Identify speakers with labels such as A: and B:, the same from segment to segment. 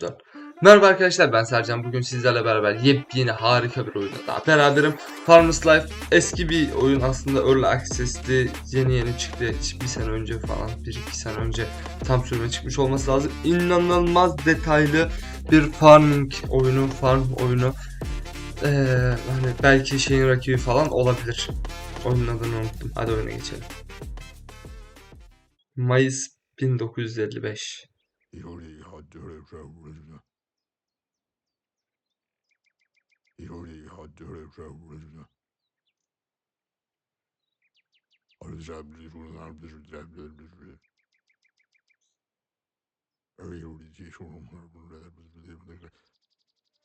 A: 4. Merhaba arkadaşlar ben Sercan. Bugün sizlerle beraber yepyeni harika bir oyunda daha beraberim. Farmers Life eski bir oyun aslında Early Access'ti. Yeni yeni çıktı. Bir sene önce falan. 1-2 sene önce tam sürme çıkmış olması lazım. İnanılmaz detaylı bir farming oyunu, farm oyunu. Ee, hani belki şeyin rakibi falan olabilir. Oyunun adını unuttum. Hadi oyuna geçelim. Mayıs 1955.
B: İroni haddere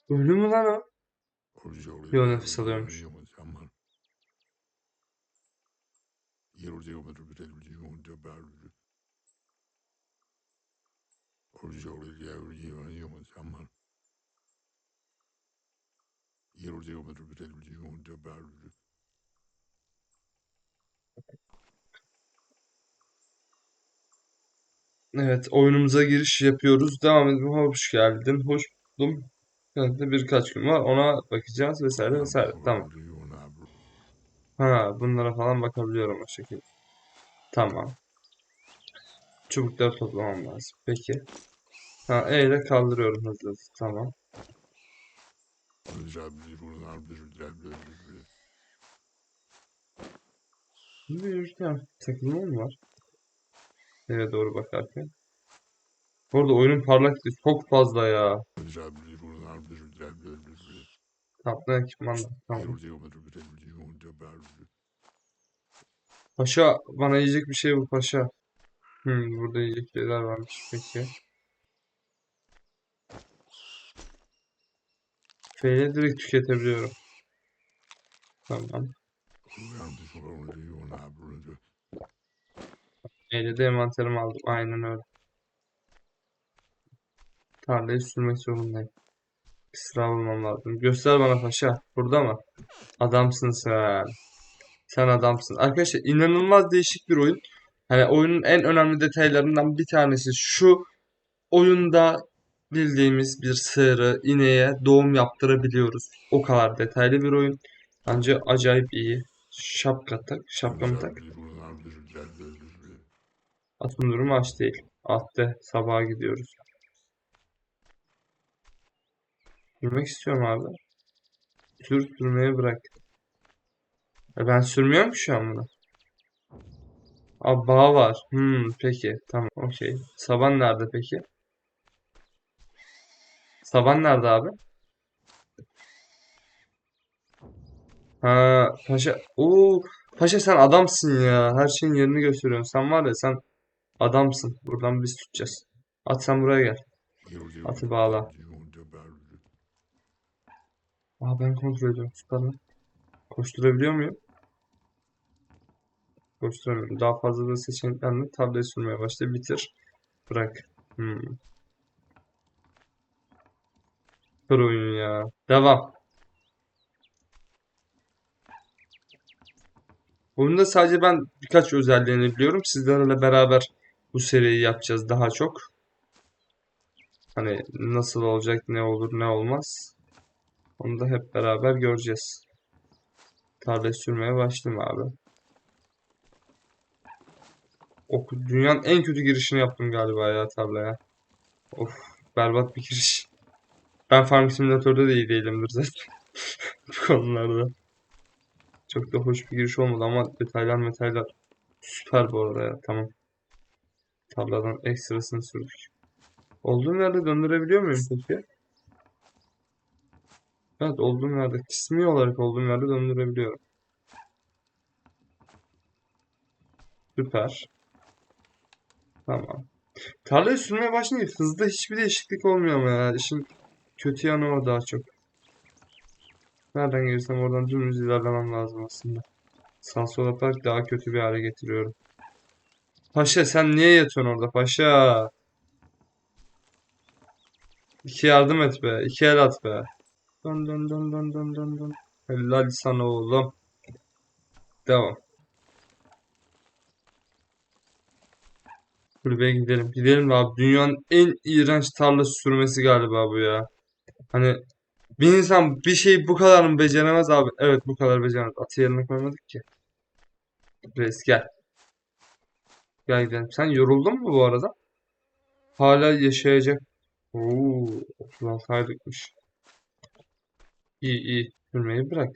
B: Ölü mü lan o? Yo nefes alıyormuş. İroni originario che io insomma
A: io lo dico per
B: vedere
A: il giunto per Evet, oyunumuza giriş yapıyoruz. Devam edin. Hoş geldin. Hoş buldum. Önümüzde birkaç gün var. Ona bakacağız vesaire vesaire. Tamam. Ha, bunlara falan bakabiliyorum o şekilde. Tamam. Çubukları toplamam lazım. Peki. Ha, E ile kaldırıyorum hızlı hızlı. Tamam. Şimdi yürürken takılma mı var? Nereye doğru bakarken? Bu arada oyunun parlaklığı çok fazla ya. Tatlı ekipmanlar. Tamam. Paşa bana yiyecek bir şey bu paşa. Hmm, burada yiyecek şeyler varmış. Peki. Feyle direkt tüketebiliyorum. Tamam. Eyle de envanterimi aldım. Aynen öyle. Tarlayı sürmek zorundayım. Sıra bulmam lazım. Göster bana paşa. Burada mı? Adamsın sen. Sen adamsın. Arkadaşlar inanılmaz değişik bir oyun. Hani oyunun en önemli detaylarından bir tanesi şu. Oyunda bildiğimiz bir sığırı, ineğe doğum yaptırabiliyoruz. O kadar detaylı bir oyun. Bence acayip iyi. Şapka tak. Şapkamı tak. Atın durumu aç değil. Attı. Sabaha gidiyoruz. Sürmek istiyorum abi. Sür sürmeye bırak. E ben sürmüyorum ki şu an bunu. Aa bağ var. Hmm peki. Tamam okey. Saban nerede peki? Saban nerede abi? Ha paşa. Oo paşa sen adamsın ya. Her şeyin yerini gösteriyorsun. Sen var ya sen adamsın. Buradan biz tutacağız. At sen buraya gel. Atı bağla. Aa ben kontrol ediyorum. Süper lan. Koşturabiliyor muyum? Koşturamıyorum. Daha fazla da seçeneklerle tablet sürmeye başla. Bitir. Bırak. Hmm. Süper oyun ya. Devam. Oyunda sadece ben birkaç özelliğini biliyorum. Sizlerle beraber bu seriyi yapacağız daha çok. Hani nasıl olacak, ne olur, ne olmaz. Onu da hep beraber göreceğiz. Tarla sürmeye başladım abi. Ok, dünyanın en kötü girişini yaptım galiba ya tarlaya. Of, berbat bir giriş. Ben Farm Simulator'da da iyi değilimdir zaten. Bu konularda. Çok da hoş bir giriş olmadı ama detaylar metaylar süper bu arada ya. Tamam. Tarladan ekstrasını sürdük. Olduğum yerde döndürebiliyor muyum peki? Evet olduğum yerde kısmi olarak olduğum yerde döndürebiliyorum. Süper. Tamam. Tarlayı sürmeye başlayınca hızda hiçbir değişiklik olmuyor ama ya. İşin kötü yanı o daha çok. Nereden gelirsem oradan dümdüz ilerlemem lazım aslında. Sağ sol yaparak daha kötü bir hale getiriyorum. Paşa sen niye yatıyorsun orada paşa? İki yardım et be. iki el at be. Dön dön dön dön dön dön dön. Helal sana oğlum. Devam. Kulübeye gidelim. Gidelim de abi. Dünyanın en iğrenç tarla sürmesi galiba bu ya. Hani bir insan bir şeyi bu kadar mı beceremez abi? Evet bu kadar beceremez. Atı yerine koymadık ki. Reis gel. Gel gidelim. Sen yoruldun mu bu arada? Hala yaşayacak. Oo, 36 aylıkmış. İyi iyi. Sürmeyi bırak.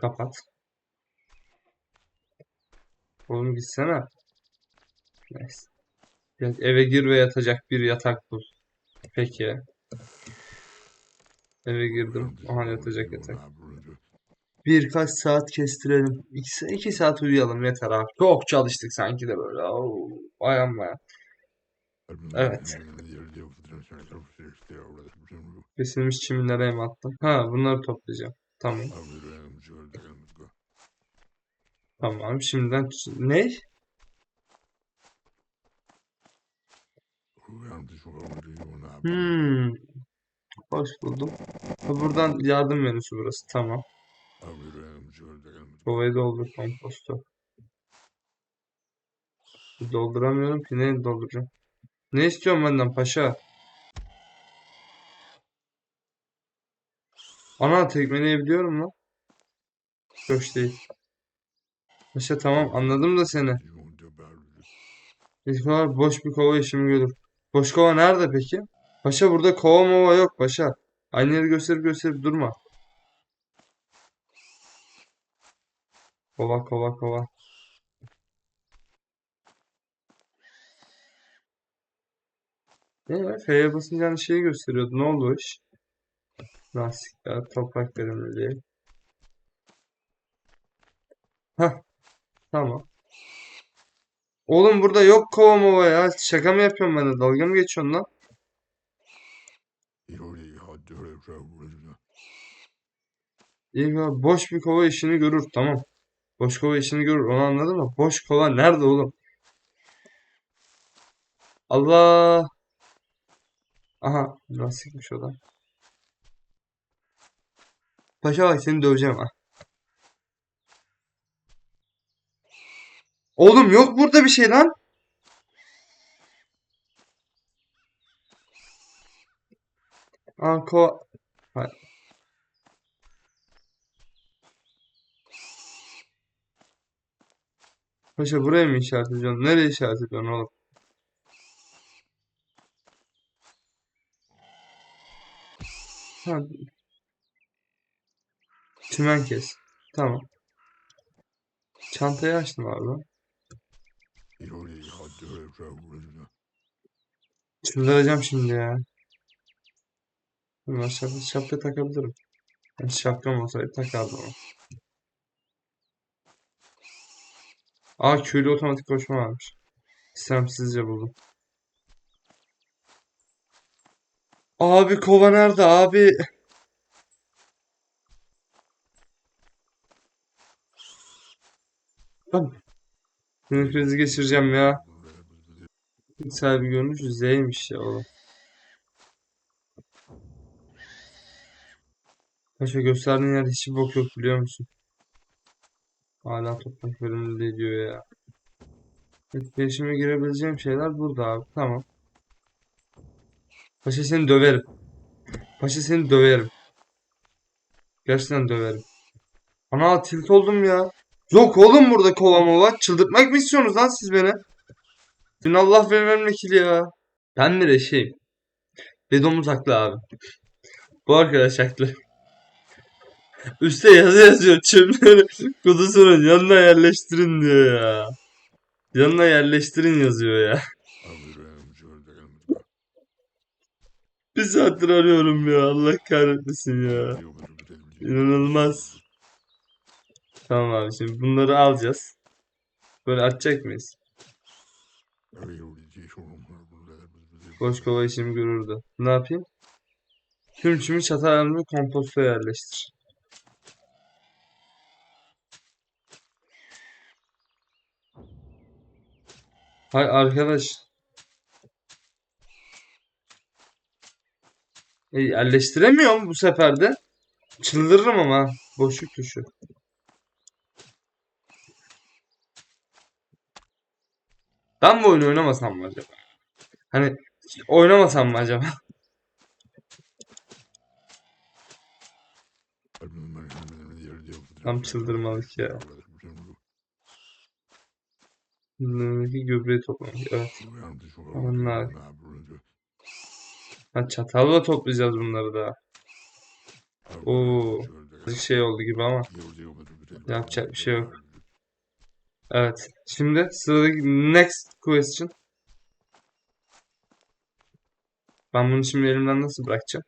A: Kapat. Oğlum gitsene. Neyse. Eve gir ve yatacak bir yatak bul. Peki. Eve girdim. Aha yatacak yatak. Birkaç saat kestirelim. İki, iki saat uyuyalım yeter abi. Çok çalıştık sanki de böyle. Oo, bayan bayan. Evet. Kesilmiş çiminlere yem attım. Ha bunları toplayacağım. Tamam. Tamam. Şimdiden ne? Hmm. Hoş buldum. Ha, buradan yardım menüsü burası. Tamam. Kovayı doldur kompostu. Dolduramıyorum ki. Ne dolduracağım? Ne istiyorsun benden paşa? Ana tekmeleyebiliyorum lan. Hoş değil. Paşa tamam anladım da seni. İlk olarak boş bir kova işimi görür. Boş kova nerede peki? Paşa burada kova mova yok paşa. Aynı yeri gösterip gösterip durma. Kova kova kova. Evet, F'ye basınca hani şeyi gösteriyordu. Ne oldu iş? Lastikler, toprak verimliliği. Heh, tamam. Oğlum burada yok kova mova ya. Şaka mı yapıyorsun bana? Dalga mı geçiyorsun lan? Ya, boş bir kova işini görür. Tamam. Boş kova işini görür. Onu anladım mı? Boş kova nerede oğlum? Allah. Aha. Lastikmiş o da. Paşa bak seni döveceğim ha. Oğlum yok burada bir şey lan. Kova. Hayır. Paşa buraya mı işaret ediyorsun? Nereye işaret ediyorsun oğlum? Ha. Çimen kes. Tamam. Çantayı açtım abi. Çıldıracağım şimdi ya. Ben şapka, şapka takabilirim. Yani şapkam olsaydı takardım ama. Aa köylü otomatik koşma varmış. İstemsizce buldum. Abi kova nerede abi? Sinir krizi geçireceğim ya. Sahibi görmüş Z'ymiş ya oğlum. Paşa gösterdiğin yerde hiçbir bok yok biliyor musun? Hala toprak verimliliği diyor ya. Etkileşime girebileceğim şeyler burada abi. Tamam. Paşa seni döverim. Paşa seni döverim. Gerçekten döverim. Ana tilt oldum ya. Yok oğlum burada kova mova. Çıldırtmak mı istiyorsunuz lan siz beni? Din Allah vermem vekili ya. Ben de şeyim. Ve domuz haklı abi. Bu arkadaş haklı. Üste yazı yazıyor. Çöpleri kutusunun yanına yerleştirin diyor ya. Yanına yerleştirin yazıyor ya. Bir saattir arıyorum ya. Allah kahretmesin ya. İnanılmaz. Tamam abi şimdi bunları alacağız. Böyle açacak mıyız? Boş kova işimi görürdü. Ne yapayım? Tüm çimi çatı ayarını komposta yerleştir. Hay arkadaş. E, yerleştiremiyorum bu sefer de. Çıldırırım ama. Boşluk tuşu. Ben bu oyunu oynamasam mı acaba? Hani oynamasam mı acaba? Tam çıldırmalık ya. Bundaki gübreyi toplamak. Evet. Onlar. Ha, çatalla toplayacağız bunları da. Oo. Bir şey oldu gibi ama. Yapacak bir şey yok. Evet. Şimdi sıradaki next question. Ben bunu şimdi elimden nasıl bırakacağım?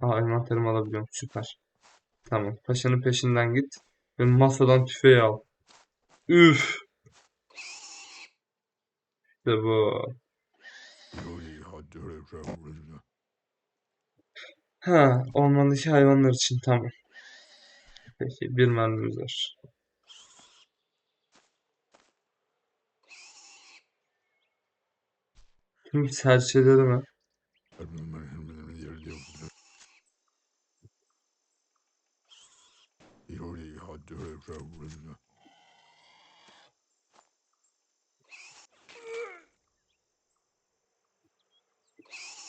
A: Aa envanterimi alabiliyorum. Süper. Tamam. Paşanın peşinden git. Ve masadan tüfeği al. Üf. İşte bu. Ha, ormandaki hayvanlar için tamam. Peki bir mermimiz var. Tüm serçeleri mi?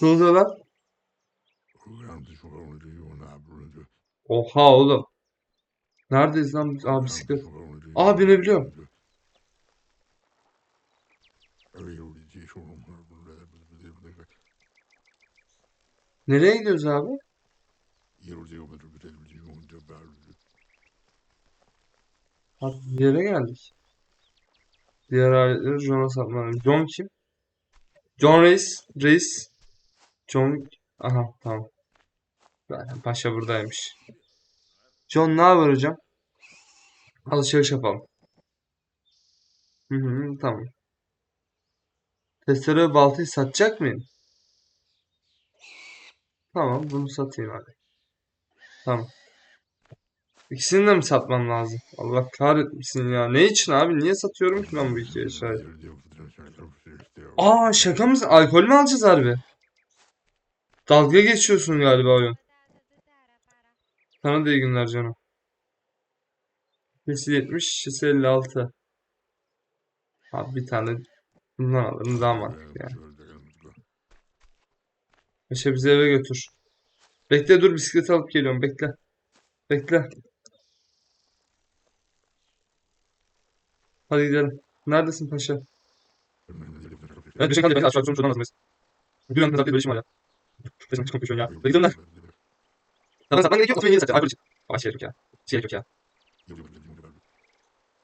A: Lan? Oha oğlum. Neredeyiz lan? Aa bisiklet. Aa binebiliyorum. Nereye gidiyoruz abi? Abi bir yere geldik. Diğer aletleri John'a satmalıyım. John kim? John Reis. Reis. John. Aha tamam. Zaten paşa buradaymış. John ne haber hocam? Alışveriş yapalım. Hı hı tamam. Testere baltayı satacak mıyım? Tamam bunu satayım hadi. Tamam. İkisini de mi satmam lazım? Allah kahretmesin ya. Ne için abi? Niye satıyorum ki ben bu iki eşyayı? Aa şaka mısın? Alkol mü alacağız harbi? Dalga geçiyorsun galiba oyun. Sana da iyi günler canım. Şişesi 70, şişesi 56. Abi bir tane bundan alırım daha mantıklı yani. Paşa bizi eve götür. Bekle dur bisikleti alıp geliyorum bekle. Bekle. Hadi gidelim. Neredesin paşa? Evet bir şey kaldı. Ben aşağı yukarı şuradan lazım. Bir an kadar bir Peşimden çıkıp koşuyorsun ya. Bekliyorum lan. Tamam satman gerekiyor. Atmayı yeni satacağım. Alkol için. Ama şey yok ya. Şey yok ya.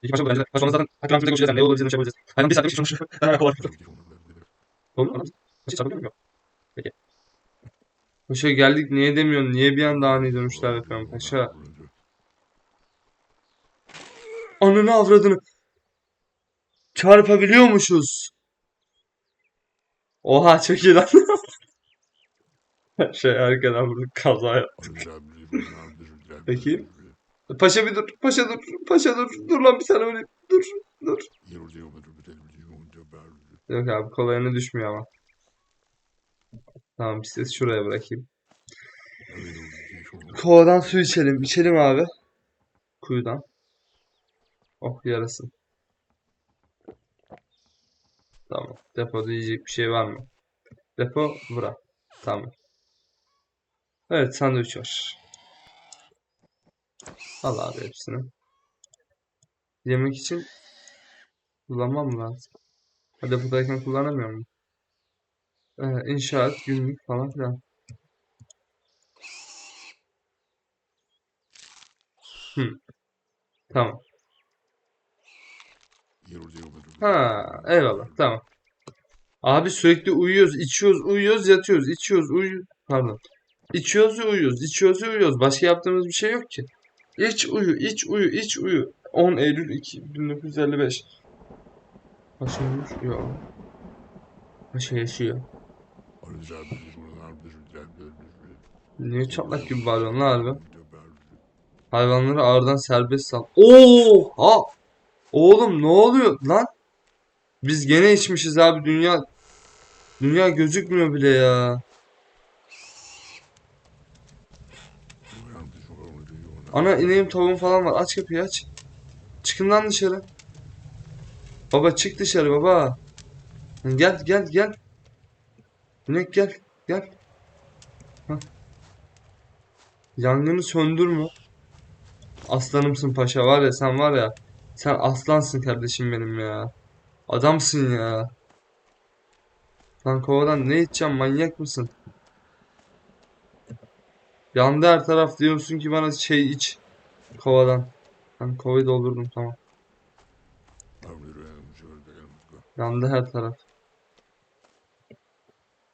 A: İki paşa bu bence. Zaten hakkı rahmetine koşacağız. Ne bizim şey yapacağız. Hayvan bir saatte bir şey konuşuyor. Ben hemen kovalarım. Olur mu? Paşa çarpabiliyor muyum? Peki. Paşa geldik niye demiyorsun? Niye bir anda ani dönüşler yapıyorum paşa? Ananı avradını. Çarpabiliyormuşuz. Oha çok iyi lan. Şey arkadan vurduk kaza yaptık. Peki. Paşa bir dur. Paşa dur. Paşa dur. Dur lan bir saniye öyle. Dur. Dur. Yok abi kolayına düşmüyor ama. Tamam siz şuraya bırakayım. Kovadan su içelim. İçelim abi. Kuyudan. Oh yarasın. Tamam. Depoda yiyecek bir şey var mı? Depo bura. Tamam. Evet sandviç var. Al abi hepsini. Yemek için kullanmam lazım? Ha, depodayken kullanamıyor muyum? Ee, inşaat, günlük falan filan. Hı. Tamam. Ha, eyvallah. Tamam. Abi sürekli uyuyoruz, içiyoruz, uyuyoruz, yatıyoruz, içiyoruz, uyu pardon. İçiyoruz ve uyuyoruz, içiyoruz ve uyuyoruz. Başka yaptığımız bir şey yok ki. İç uyu, iç uyu, iç uyu. 10 Eylül 2, 1955. Paşa ölmüş? Yok. Paşa yaşıyor. Niye çatlak gibi bağırıyorsun lan harbi? Hayvanları ağırdan serbest sal. Oha! Oğlum ne oluyor lan? Biz gene içmişiz abi dünya. Dünya gözükmüyor bile ya. Ana ineğim tavuğum falan var. Aç kapıyı aç. Çıkın lan dışarı. Baba çık dışarı baba. Gel gel gel. İnek gel gel. Hah. Yangını söndürme. Aslanımsın paşa var ya sen var ya. Sen aslansın kardeşim benim ya. Adamsın ya. Lan kovadan ne içeceğim manyak mısın? Yandı her taraf diyorsun ki bana şey iç. Kovadan. Ben kovayı doldurdum tamam. Yandı her taraf.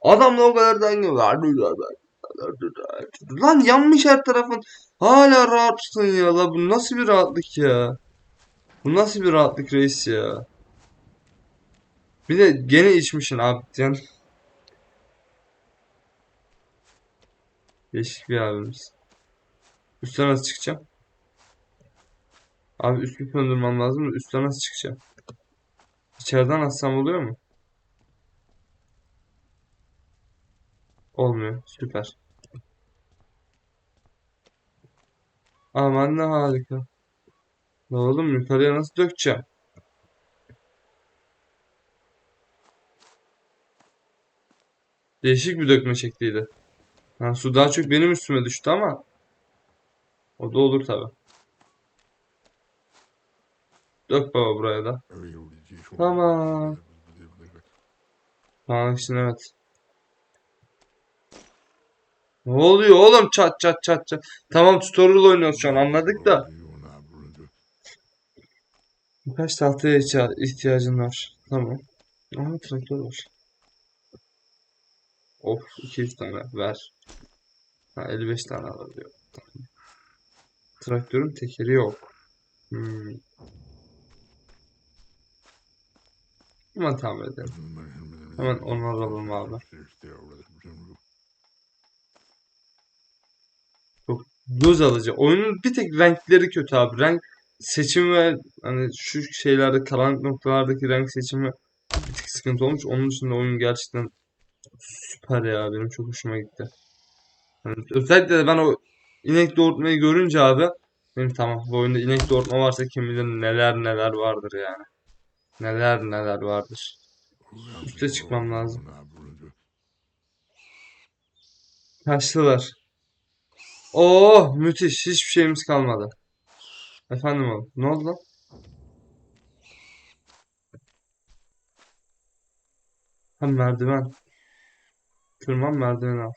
A: Adamla o kadar denge vardı. Lan yanmış her tarafın. Hala rahatsın ya. La bu nasıl bir rahatlık ya? Bu nasıl bir rahatlık reis ya? Bir de gene içmişsin abi. Yani... Değişik bir abimiz. Üste nasıl çıkacağım? Abi üstü söndürmem lazım da üste nasıl çıkacağım? İçeriden atsam oluyor mu? Olmuyor. Süper. Aman ne harika. Ne oğlum yukarıya nasıl dökeceğim? Değişik bir dökme şekliydi. Ha, su daha çok benim üstüme düştü ama o da olur tabi. Dök baba buraya da. Tamam. Tamam için evet. Ne oluyor oğlum çat çat çat çat. Tamam tutorial oynuyoruz şu an anladık da. Birkaç tahtaya ihtiya- ihtiyacın var. Tamam. Aha traktör var. Of 200 tane ver. Ha 55 tane. Tamam. Traktörün tekeri yok. Hmm. Hemen tamir edelim. Hemen onu alalım abi. Çok göz alıcı. Oyunun bir tek renkleri kötü abi. Renk seçimi ve hani şu şeylerde karanlık noktalardaki renk seçimi bir tık sıkıntı olmuş. Onun dışında oyun gerçekten süper ya. Benim çok hoşuma gitti. Hani özellikle de ben o inek doğurtmayı görünce abi benim tamam bu oyunda inek doğurtma varsa kim bilir neler neler vardır yani. Neler neler vardır. Üste çıkmam lazım. Kaçtılar. Oo müthiş. Hiçbir şeyimiz kalmadı. Efendim oğlum. Ne oldu lan? Ha merdiven. Tırman merdiveni al.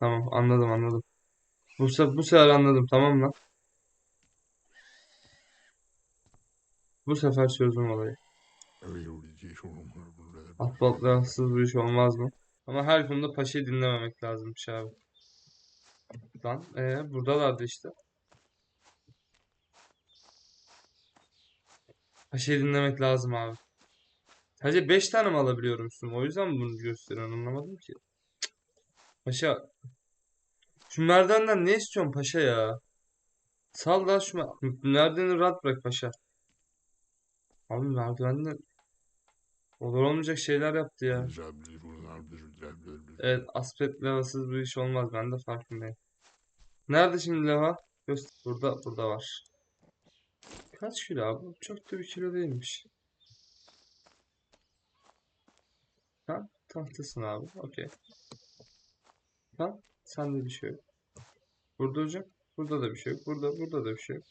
A: Tamam anladım anladım. Bu sefer, bu sefer anladım tamam lan. Bu sefer çözdüm olayı. Asfaltla haksız bir iş olmaz mı? Ama her konuda paşayı dinlememek lazımmış abi. Lan ee, buradalardı işte. Paşayı dinlemek lazım abi. Sadece 5 tane mi alabiliyorum üstüme? O yüzden bunu gösteriyorsun anlamadım ki. Paşa. Şu merdivenden ne istiyorsun paşa ya? Sal da şu mer- merdiveni rahat bırak paşa. Abi merdivenden olur olmayacak şeyler yaptı ya. Evet aspet levhasız bir iş olmaz ben de farkındayım. Nerede şimdi levha? Göster. Burada burada var. Kaç kilo abi? Çok da bir kilo değilmiş. Tamam tahtasın abi. Okey. Tamam sende bir şey yok. Burada hocam. Burada da bir şey yok. Burada burada da bir şey yok.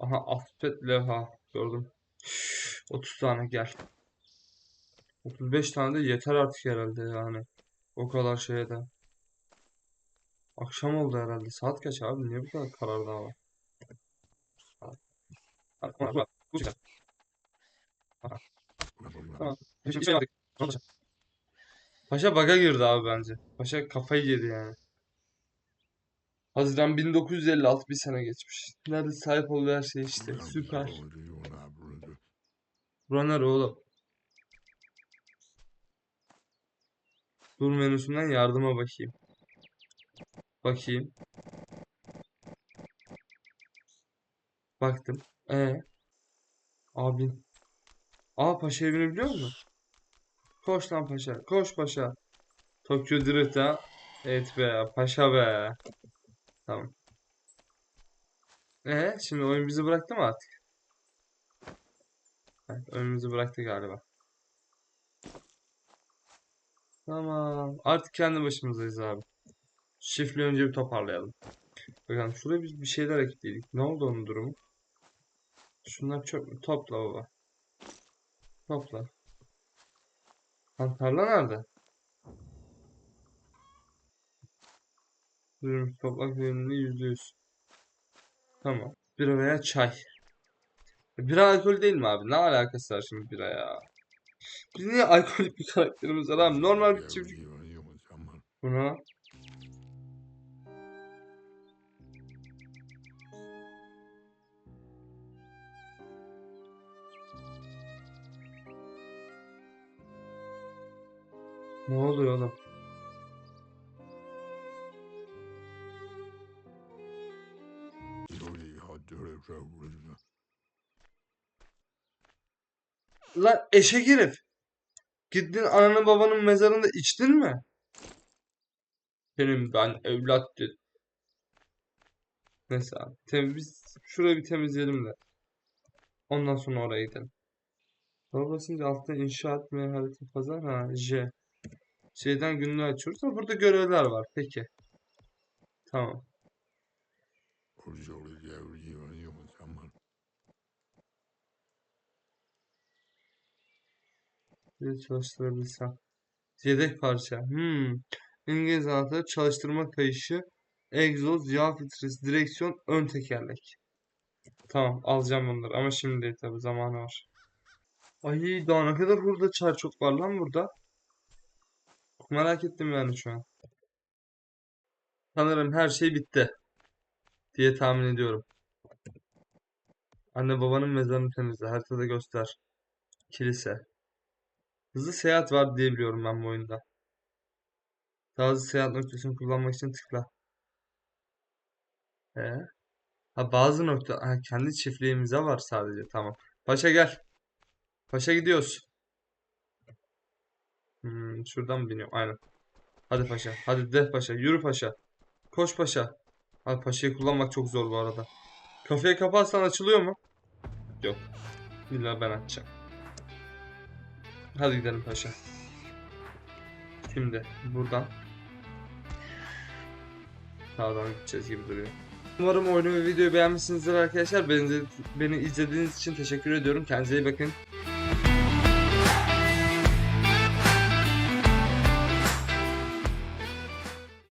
A: Aha aspet levha gördüm. 30 tane gel. 35 tane de yeter artık herhalde yani. O kadar şeye de. Akşam oldu herhalde. Saat kaç abi? Niye bu kadar hava? Bak. Bu çıkar. Tamam. Bir şey yaptık. Paşa baga girdi abi bence. Paşa kafayı yedi yani. Haziran 1956 bir sene geçmiş. Nerede sahip olduğu her şey işte. Süper. Runner oğlum. Dur menüsünden yardıma bakayım. Bakayım. Baktım. E Abi. Aa paşa evini biliyor musun? Koş lan paşa. Koş paşa. Tokyo Drift ha. Evet be. Paşa be. Tamam. E şimdi oyun bizi bıraktı mı artık? Evet, önümüzü bıraktı galiba. Tamam. Artık kendi başımızdayız abi. Çiftliği önce bir toparlayalım. Bakalım şuraya biz bir şeyler ekledik. Ne oldu onun durumu? Şunlar çöp mü? Topla baba. Topla. Lan tarla nerede? Ürün toprak verimliliği yüzde yüz. Tamam. Bira veya çay. E, Bira alkol değil mi abi? Ne alakası var şimdi bira ya? Biz niye alkolik bir karakterimiz var abi? Normal bir çiftlik. Buna. Ne oluyor oğlum? Lan eşek herif. Gittin ananın babanın mezarında içtin mi? Benim ben evlat dedim. Neyse. Temiz, şurayı bir temizleyelim de. Ondan sonra oraya gidelim. Baba basınca altta inşaat meyhaneti pazar ha J. Şeyden günlüğü açıyoruz ama burada görevler var. Peki. Tamam. Bir çalıştırabilsem. Yedek parça. Hmm. İngiliz anahtarı çalıştırma kayışı. Egzoz, yağ filtresi, direksiyon, ön tekerlek. Tamam alacağım bunları ama şimdi değil tabi zamanı var. Ay daha ne kadar hurda çar çok var lan burada. Merak ettim yani şu an. Sanırım her şey bitti. Diye tahmin ediyorum. Anne babanın mezarını temizle. Haritada göster. Kilise. Hızlı seyahat var diye biliyorum ben bu oyunda. Daha hızlı seyahat noktasını kullanmak için tıkla. Ee? Ha bazı nokta ha, kendi çiftliğimize var sadece tamam. Paşa gel. Paşa gidiyoruz. Hmm, şuradan mı biniyorum? Aynen. Hadi paşa. Hadi de paşa. Yürü paşa. Koş paşa. Abi paşayı kullanmak çok zor bu arada. Kafayı kapatsan açılıyor mu? Yok. İlla ben açacağım. Hadi gidelim paşa. Şimdi buradan sağdan gideceğiz gibi duruyor. Umarım oyunu ve videoyu beğenmişsinizdir arkadaşlar. Beni, beni izlediğiniz için teşekkür ediyorum. Kendinize iyi bakın.